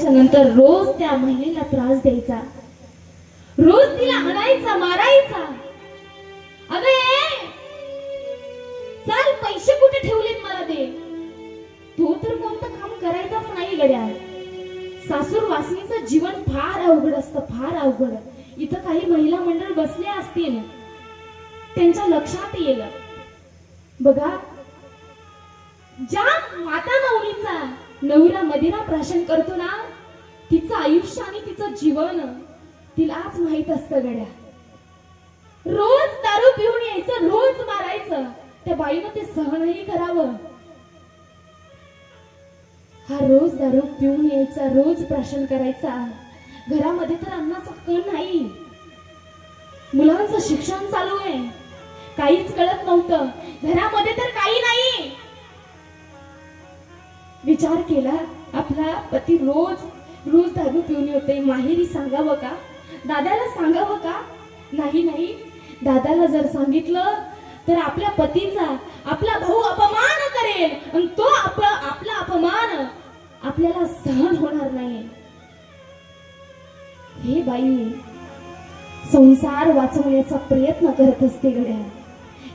नंतर रोज त्या महिलेला त्रास द्यायचा. रोज तिला हणायचा मारायचा. अगे चल पैसे कुठे ठेवले मला दे. तो तर कोणतं काम करायचाच नाही गड्या सासूर वासनीचं जीवन फार अवघड असतं फार अवघड. इथं काही महिला मंडळ बसले असतील. त्यांच्या लक्षात येईल. बघा ज्या माता नवरीचा नवरा मदिरा प्राशन करतो ना तिचं आयुष्य आणि तिचं जीवन तिलाच माहीत असतं गड्या. रोज दारू पिऊन यायचं रोज मारायचं त्या बाईनं ते सहनही करावं. हा रोज दारू पिऊन यायचा रोज प्राशन करायचा. घरामध्ये तर अन्नाचा कण नाही. मुलांचं शिक्षण चालू आहे. काहीच कळत नव्हतं. घरामध्ये तर काही नाही. विचार केला आपला पती रोज रोज दारू पिऊन येते माहेरी सांगावं का? दादाला सांगावं का? नाही नाही. दादाला जर सांगितलं तर आपल्या पतीचा आपला भाऊ अपमान करेल. आणि तो आपला आपला अपमान आपल्याला सहन होणार नाही. हे बाई संसार वाचवण्याचा प्रयत्न करत असते गड्या.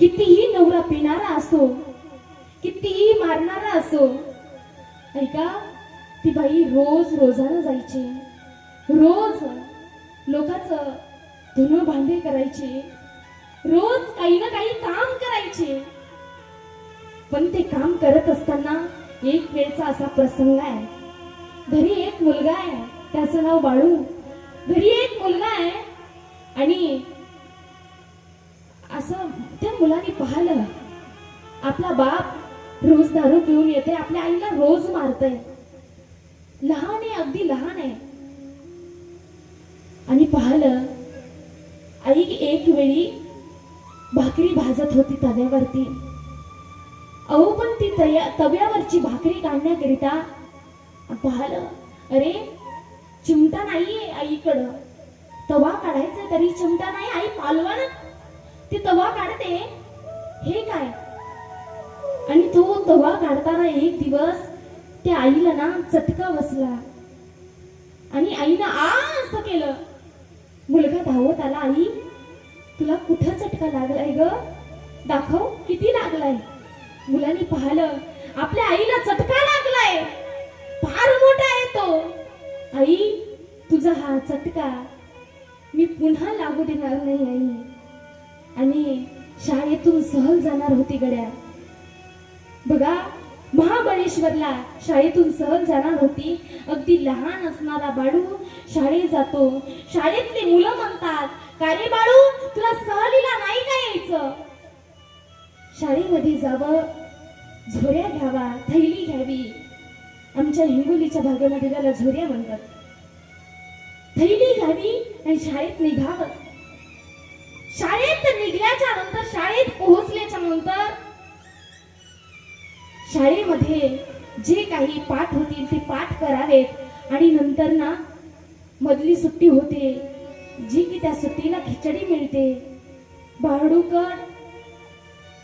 कितीही नवरा पिणारा असो कितीही मारणारा असो ऐका ती बाई रोज रोजानं जायची. रोज लोकांचं धुणं भांडे करायचे. रोज काही ना काही काम करायचे. पण ते काम करत असताना एक वेळचा असा प्रसंग आहे. घरी एक मुलगा आहे त्याचं नाव बाळू. घरी एक मुलगा आहे आणि असं त्या मुलाने पाहिलं आपला बाप रोज दारू पिऊन येते आपल्या आईला रोज मारतय. लहान आहे अगदी लहान आहे. आणि पाहिलं आई एक वेळी भाकरी भाजत होती तव्यावरती. अहो पण ती तया तव्यावरची भाकरी काढण्याकरिता पाहिलं अरे चिमटा नाहीये आईकडं. तवा काढायचा तरी चिमटा नाही आई पालवान ती तवा काढते. हे काय? आणि तो तवा काढताना एक दिवस त्या आईला ना चटका बसला. आणि आईनं आ असं केलं. मुलगा धावत आला आई तुला कुठं चटका लागलाय ग? दाखव किती लागलाय? मुलांनी पाहिलं आपल्या आईला चटका लागलाय. फार मोठा आहे तो. आई तुझा हा चटका मी पुन्हा लागू देणार नाही आई. आणि शाळेतून सहल जाणार होती गड्या. बघा महाबळेश्वरला शाळेतून सहज जाणार होती. अगदी लहान असणारा बाळू शाळेत जातो. शाळेतले मुलं म्हणतात का रे बाळू तुला सहलीला नाही का यायचं? शाळेमध्ये जावं झोऱ्या घ्यावा थैली घ्यावी. आमच्या हिंगोलीच्या भागामध्ये त्याला झोऱ्या म्हणतात. थैली घ्यावी आणि शाळेत निघावं. शाळेत निघल्याच्या नंतर शाळेत पोहोचल्याच्या नंतर शाळेमध्ये जे काही पाठ होतील ते पाठ करावेत. आणि नंतर ना मधली सुट्टी होते. जी की त्या सुट्टीला खिचडी मिळते. बाळूकड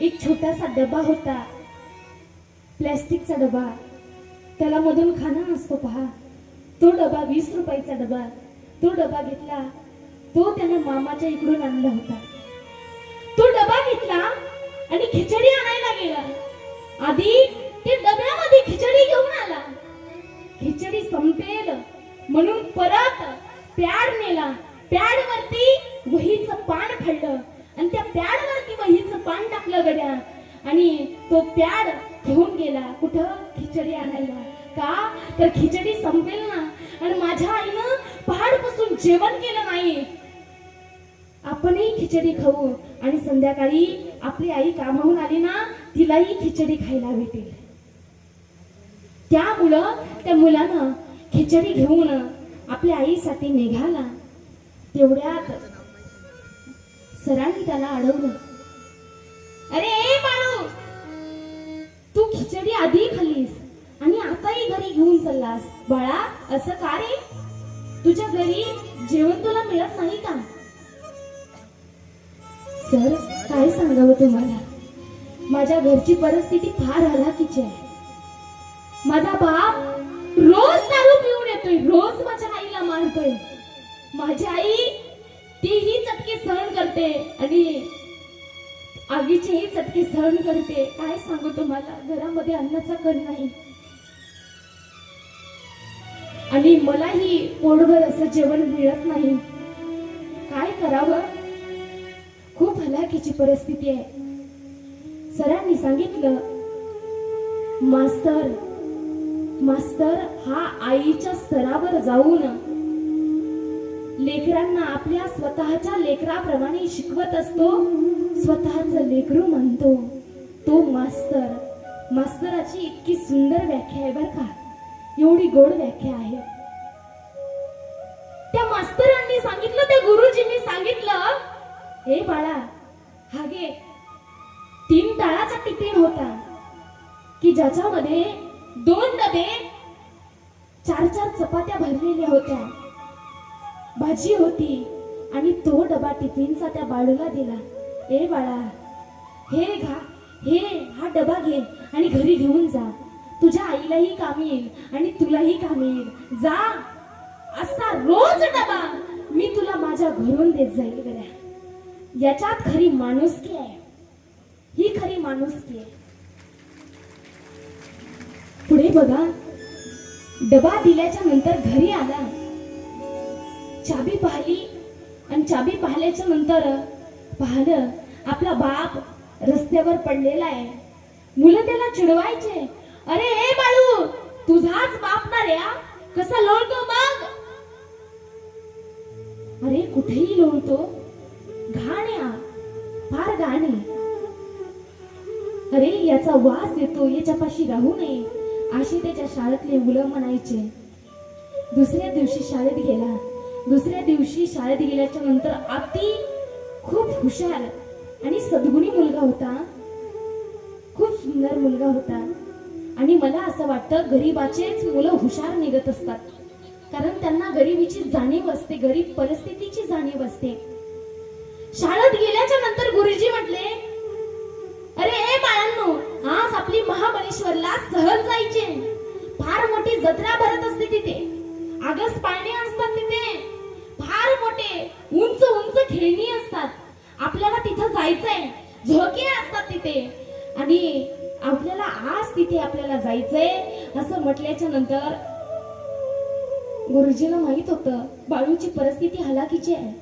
एक छोटासा डबा होता. प्लॅस्टिकचा डबा. त्याला मधून खाना नसतो पहा. तो डबा वीस रुपयाचा डबा. तो डबा घेतला. तो त्यानं मामाच्या इकडून आणला होता. तो डबा घेतला आणि खिचडी आणायला गेला. आधी ते डब्यामध्ये खिचडी घेऊन आला. खिचडी संपेल. म्हणून परत पॅड नेला. पॅड वरती वहीचं पान फडलं आणि त्या पॅड वरती वहीचं पान टाकलं गड्या. आणि तो पॅड घेऊन गेला. कुठं? खिचडी आणायला. का? तर खिचडी संपेल ना. आणि माझ्या आईनं पहाडपासून जेवण केलं नाही. आपणही खिचडी खाऊ. आणि संध्याकाळी आपली आई कामाहून आली ना तिलाही खिचडी खायला भेटेल. त्यामुळं त्या मुलानं खिचडी घेऊन आपल्या आईसाठी निघाला. तेवढ्यात सरांनी त्याला अडवलं. अरे ए बाळू! तू खिचडी आधी खाल्लीस आणि आताही घरी घेऊन चाललास. बाळा असं का रे? तुझ्या घरी जेवण तुला मिळत नाही का? सर काय सांगावं तुम्हाला? माझ्या घरची परिस्थिती फार हलाखीची आहे. माझा बाप रोज दारू पिऊन येतो रोज माझ्या आईला मारतोय. माझी आई तीही चटके सहन करते आणि आगीचेही चटके सहन करते. काय सांगू तुम्हाला? घरामध्ये अन्नाचा कण नाही. आणि मलाही पोटभर असं जेवण मिळत नाही. काय करावं? खूप हलाखीची परिस्थिती आहे. सरांनी सांगितलं मास्तर मास्तर हा आईच्या स्तरावर जाऊन लेकरांना आपल्या स्वतःच्या लेकराप्रमाणे शिकवत असतो. स्वतःच लेकरू म्हणतो तो मास्तर. मास्तराची इतकी सुंदर व्याख्या आहे बर का. एवढी गोड व्याख्या आहे. त्या मास्तरांनी सांगितलं त्या गुरुजींनी सांगितलं हे बाळा हा तीन ताळाचा टिफिन होता. की ज्याच्यामध्ये दोन डबे चार चार चपात्या भरलेल्या होत्या. भाजी होती आणि तो डबा टिफिनचा त्या बाळूला दिला. ए बाळा हे घा हे हा डबा घे आणि घरी घेऊन जा. तुझ्या आईलाही काम येईल आणि तुलाही काम येईल. जा असा रोज डबा मी तुला माझ्या घरून देत जाईल गड्या याच्यात खरी माणुसकी आहे. ही खरी माणुसकी आहे? पुढे बघा. डबा दिल्याच्या नंतर घरी आला. चाबी पाहिली आणि चाबी पाहिल्याच्या नंतर पाहिलं आपला बाप रस्त्यावर पडलेला आहे. मुलं त्याला चिडवायचे. अरे हे बाळू तुझाच बाप ना रे कसा लोळतो मग? अरे कुठेही लोळतो. घाण या फार घाण आहे. अरे याचा वास येतो याच्यापाशी राहू नये. अशी त्याच्या शाळेतले मुलं म्हणायचे. दुसऱ्या दिवशी शाळेत गेला. दुसऱ्या दिवशी शाळेत गेल्याच्यानंतर अति खूप हुशार आणि सद्गुणी मुलगा होता. खूप सुंदर मुलगा होता. आणि मला असं वाटतं गरीबाचेच मुलं हुशार निघत असतात. कारण त्यांना गरिबीची जाणीव असते गरीब परिस्थितीची जाणीव असते. शाळेत गेल्याच्यानंतर गुरुजी म्हटले आज आपली महाबळेश्वरला सहज जायचे फार मोठी जत्रा भरत असते तिथे. आगस पाळणे असतात तिथे. फार मोठे उंच उंच खेळणी असतात. आपल्याला तिथं जायचंय. झोके असतात तिथे. आणि आपल्याला आज तिथे आपल्याला जायचंय असं म्हटल्याच्या नंतर गुरुजीला माहीत होतं बाळूची परिस्थिती हलाखीची आहे.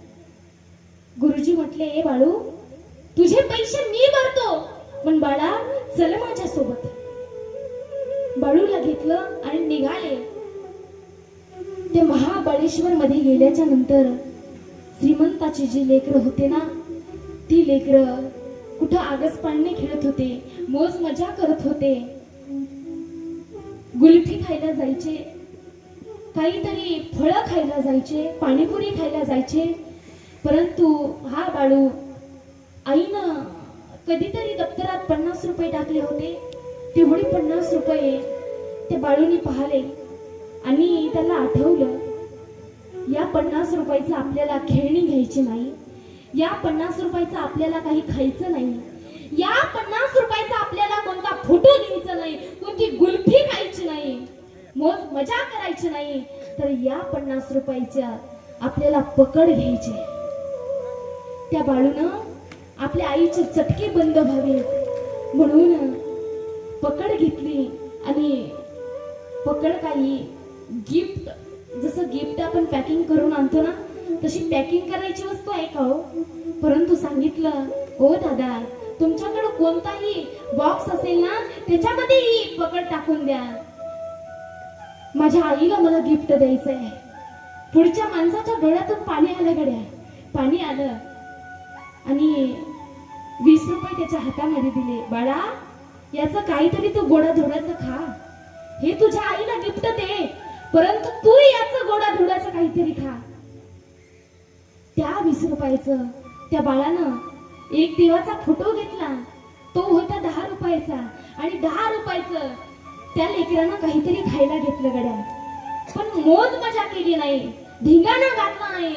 गुरुजी म्हटले ए बाळू तुझे पैसे मी भरतो. पण बाळा चल माझ्यासोबत. बाळूला घेतलं आणि निघाले. ते महाबळेश्वर मध्ये गेल्याच्यानंतर श्रीमंताची जी लेकरं होते ना ती लेकरं कुठं आगस पाळणे खेळत होते मोज मजा करत होते. गुलफी खायला जायचे काहीतरी फळं खायला जायचे पाणीपुरी खायला जायचे. परंतु हा बाळू आईनं कधीतरी दप्तरात पन्नास रुपये टाकले होते. तेवढे पन्नास रुपये ते बाळूनी पाहिले आणि त्याला आठवलं या पन्नास रुपयाचं आपल्याला खेळणी घ्यायची नाही या पन्नास रुपयाचं आपल्याला काही खायचं नाही या पन्नास रुपयाचा आपल्याला कोणता फोटो घ्यायचा नाही कोणती गुल्फी खायची नाही मोज मजा करायची नाही तर या पन्नास रुपयाच्या आपल्याला पकड घ्यायची. त्या बाळूनं आपल्या आईचे चटके बंद व्हावेत म्हणून पकड घेतली आणि पकड काही गिफ्ट जसं गिफ्ट आपण पॅकिंग करून आणतो ना तशी पॅकिंग करायची वस्तू आहे का हो? परंतु सांगितलं हो दादा तुमच्याकडे कोणताही बॉक्स असेल ना त्याच्यामध्ये ही पकड टाकून द्या. माझ्या आईला मला गिफ्ट द्यायचं आहे पुढच्या माणसाच्या डोळ्यातून पाणी आलं गड्या. पाणी आलं आणि वीस रुपये त्याच्या हातामध्ये दिले. बाळा याचं काहीतरी तू गोडा धोडाचं खा. हे तुझ्या आईला गिफ्ट दे परंतु तू याचं गोडा धोडाचं काहीतरी खा. त्या वीस रुपयाचं त्या बाळानं एक देवाचा फोटो घेतला. तो होता दहा रुपयाचा आणि दहा रुपयाचं त्या लेकरानं काहीतरी खायला घेतलं गड्या. पण मोज मजा केली नाही धिंगाणा घातला नाही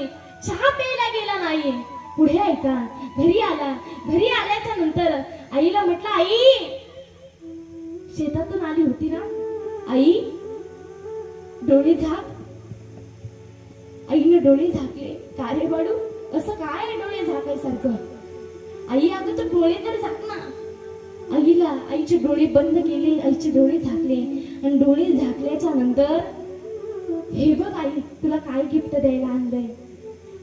चहा प्यायला गेला नाही. पुढे ऐका. घरी आला. घरी आल्याच्यानंतर आईला म्हटलं आई शेतातून आली होती ना? आई डोळे झाक. आईनं डोळे झाकले. का रे बाळू? असं काय डोळे झाकायसारखं? आई अगं तर डोळे तर झाक ना. आईला आईचे डोळे बंद केले आईचे डोळे झाकले. आणि डोळे झाकल्याच्या नंतर हे बघ आई तुला काय गिफ्ट द्यायला आणलंय?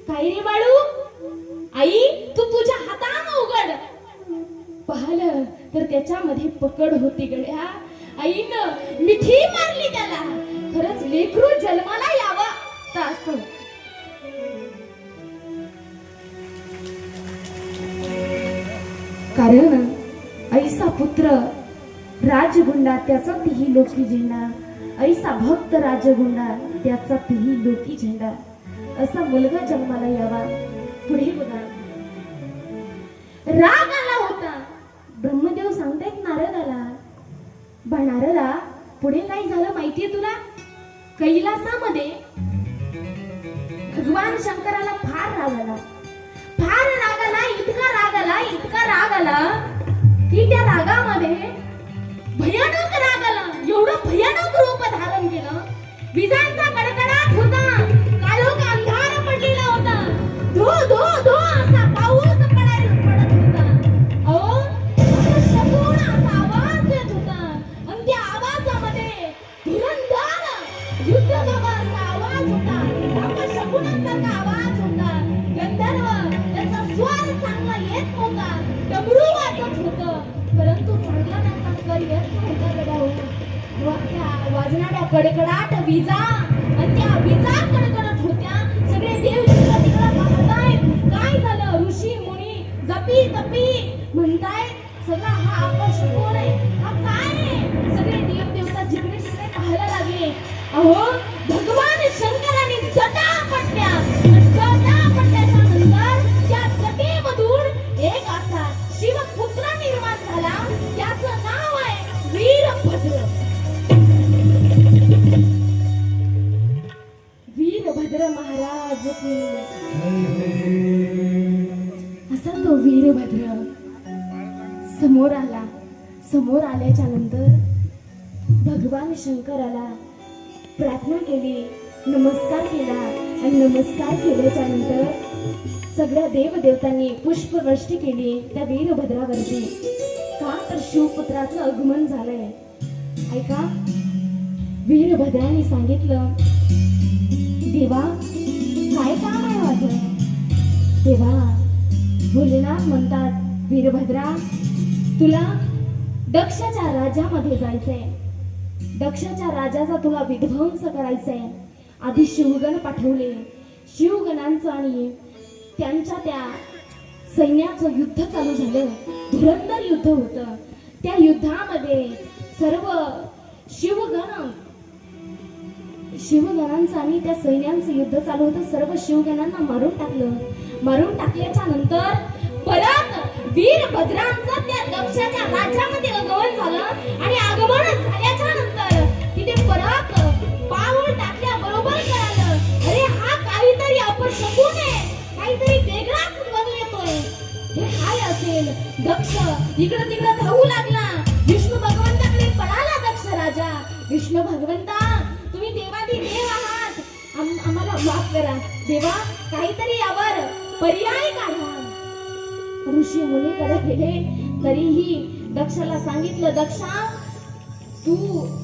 काय रे बाळू? आई तू तुझ्या हातानं उघड. पाहिलं तर त्याच्यामध्ये पकड होती गड्या. आईनं मिठी मारली त्याला. खरंच लेकरू जन्माला यावा. तास. कारण ऐसा पुत्र राजगुंडा त्याचा तिही लोकी झेंडा. ऐसा भक्त राजगुंडा त्याचा तिही लोकी झेंडा. असा मुलगा जन्माला यावा. पुढे बघा. राग आला होता. ब्रह्मदेव सांगतायत नारदाला बा नारदा पुढे काय झालं माहितीये तुला? कैलासामध्ये भगवान शंकराला फार राग आला. फार राग आला इतका राग आला इतका राग आला की त्या रागामध्ये भयानक राग आला. एवढं भयानक रूप धारण केलं. विजांचा कडकडाट होता. धो धो धो असा पाऊस पडायला पडत होता. अहो शपून असा आवाज येत होता. आणि त्या आवाजामध्ये युद्ध असा आवाज होता. आपला शकुनासारखा आवाज होता. गंधर्व त्याचा स्वर चांगला येत डमरू वाजत होतं. परंतु चांगला त्यांचा स्वर येत नव्हता हो. वाजणाऱ्या कडकडाट विजा जपी तपी. म्हणताय सगळा हा अपशकुन आहे? हा काय आहे? सगळे देव देवता जिकडे तिकडे पाहायला लागले. अहो भगवान शंकराने जटा पटल्या आणि जटा पटल्याच्या नंतर त्या जटेमधून एक असा शिवपुत्र निर्माण झाला. त्याचं नाव आहे वीरभद्र. वीरभद्र महाराज की तो वीरभद्र समोर आला. समोर आल्याच्यानंतर भगवान शंकराला प्रार्थना केली. नमस्कार केला. आणि नमस्कार केल्याच्यानंतर सगळ्या देवदेवतांनी पुष्पवृष्टी केली त्या वीरभद्रावरती का तर शिवपुत्राचं आगमन झालंय. ऐका. वीरभद्राने सांगितलं देवा काय काम आहे माझं? तेव्हा भोलेनाथ म्हणतात वीरभद्रा तुला दक्षच्या राज्यामध्ये जायचंय. दक्षच्या राजाचा तुला विध्वंस करायचंय. आधी शिवगण पाठवले. शिवगणांचं आणि त्यांच्या त्या सैन्याचं युद्ध चालू झालं. धुरंधर युद्ध होतं. त्या युद्धामध्ये सर्व शिवगण शिवगणांचं आणि त्या सैन्यांचं युद्ध चालू होतं. सर्व शिवगणांना मारून टाकलं. मारून टाकल्याच्या नंतर परत वीरभद्रांचं त्या दक्षाच्या राज्यामध्ये आगमन झालं आणि आगमन झाल्याच्यानंतर तिथे परत पाऊल टाकल्याबरोबर कळालं अरे हा काहीतरी अपशकुन आहे. काहीतरी वेगळाच ध्वनी येतोय. हे काय असेल? दक्ष इकडं तिकडं धावू लागला. विष्णू भगवंताकडे पळाला दक्ष राजा. विष्णू भगवंता तुम्ही देव आहात. आम्हाला माफ करा. देवा काहीतरी यावर पर्याय काढा. ऋषी मुनीकडे गेले तरीही दक्षाला सांगितलं दक्षा तू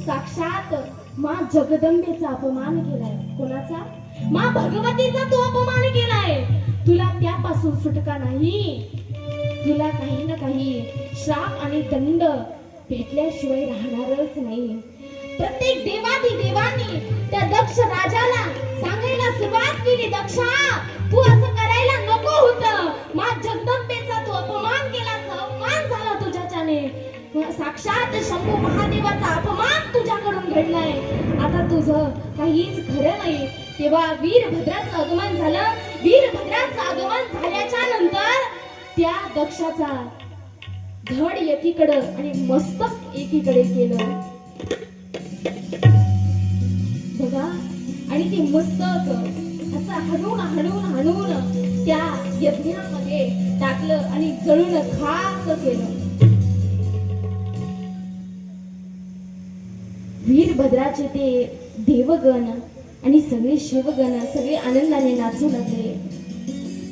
साक्षात मा जगदंबेचा अपमान केलाय. कोणाचा? मा भगवतीचा तू अपमान केलाय. तुला त्यापासून सुटका नाही. तुला काही ना काही श्राप आणि दंड भेटल्याशिवाय राहणारच नाही. प्रत्येक देवादी देवांनी त्या दक्ष राजाला सांगायला सुरुवात केली दक्षा तू असं करायला नको होत. मा जगदंबेचा तू अपमान केला अपमान झाला तुझ्याच्याने साक्षात शंभू महादेवाचा अपमान तुझ्याकडून घडलाय. आता तुझं काहीच खरं नाही. तेव्हा वीरभद्राचं आगमन झालं. वीरभद्राचं आगमन झाल्याच्यानंतर त्या दक्षाचा धड एकीकडं आणि मस्तक एकीकडे केलं. बघा आणि ते मस्तक असं हणून हणून हणून त्या यज्ञामध्ये टाकलं आणि जळून खाक केलं. वीरभद्राचे ते देवगण आणि सगळे शिवगण सगळे आनंदाने नाचू लागले.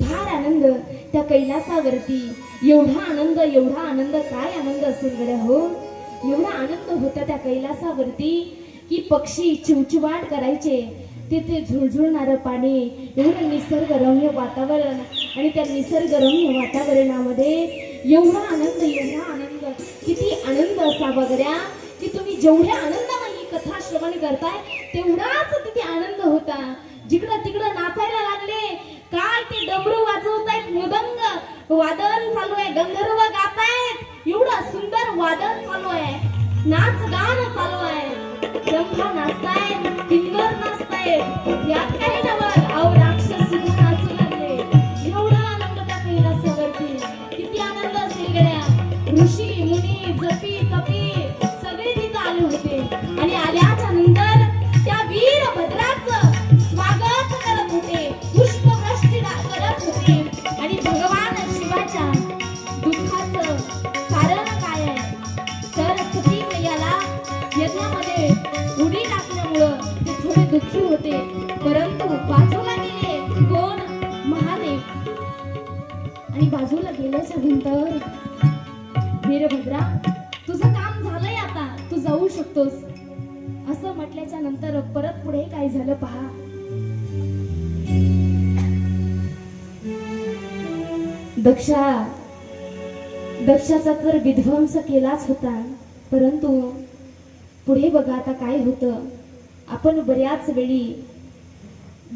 फार आनंद त्या कैलासावरती. एवढा आनंद एवढा आनंद काय आनंद असेल गड्या हो? एवढा आनंद होता त्या कैलासावरती की पक्षी चिवचिवाट करायचे. तिथे झुळझुळणारं पाणी एवढं निसर्गरम्य वातावरण आणि त्या निसर्गरम्य वातावरणामध्ये एवढा आनंद एवढा आनंद. किती आनंद असावा गड्या की तुम्ही जेवढ्या आनंदाने ही कथा श्रवण करताय तेवढाच तिथे आनंद होता. जिकडं तिकडं नाचायला लागले काय ते डमरू आहेत मृदंग. वादन चालू आहे गंधर्व नाच गाणं चालू आहे. रंभा नाचताय. यज्ञामध्ये उडी टाकल्यामुळं ते थोडे दुःखी होते. परंतु बाजूला गेले कोण? महादेव. आणि बाजूला गेल्याच्यानंतर वीरभद्रा तुझं काम झालंय आता. तू जाऊ शकतोस. असं म्हटल्याच्या नंतर परत पुढे काय झालं पहा. दक्षा. दक्षाचा तर विध्वंस केलाच होता. परंतु पुढे बघा आता काय होतं. आपण बऱ्याच वेळी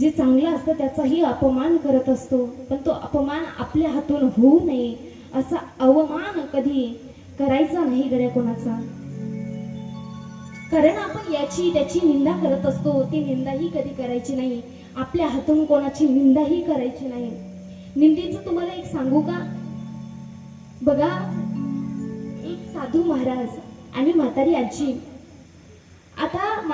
जे चांगलं असतं त्याचाही अपमान करत असतो पण तो अपमान आपल्या हातून होऊ नये असा अवमान कधी करायचा नाही गड्या कोणाचा. कारण आपण याची त्याची निंदा करत असतो ती निंदाही कधी करायची नाही. आपल्या हातून कोणाची निंदाही करायची नाही. निंदेचं तुम्हाला एक सांगू का? बघा एक साधू महाराज आणि म्हातारी आजी आता म्हातारी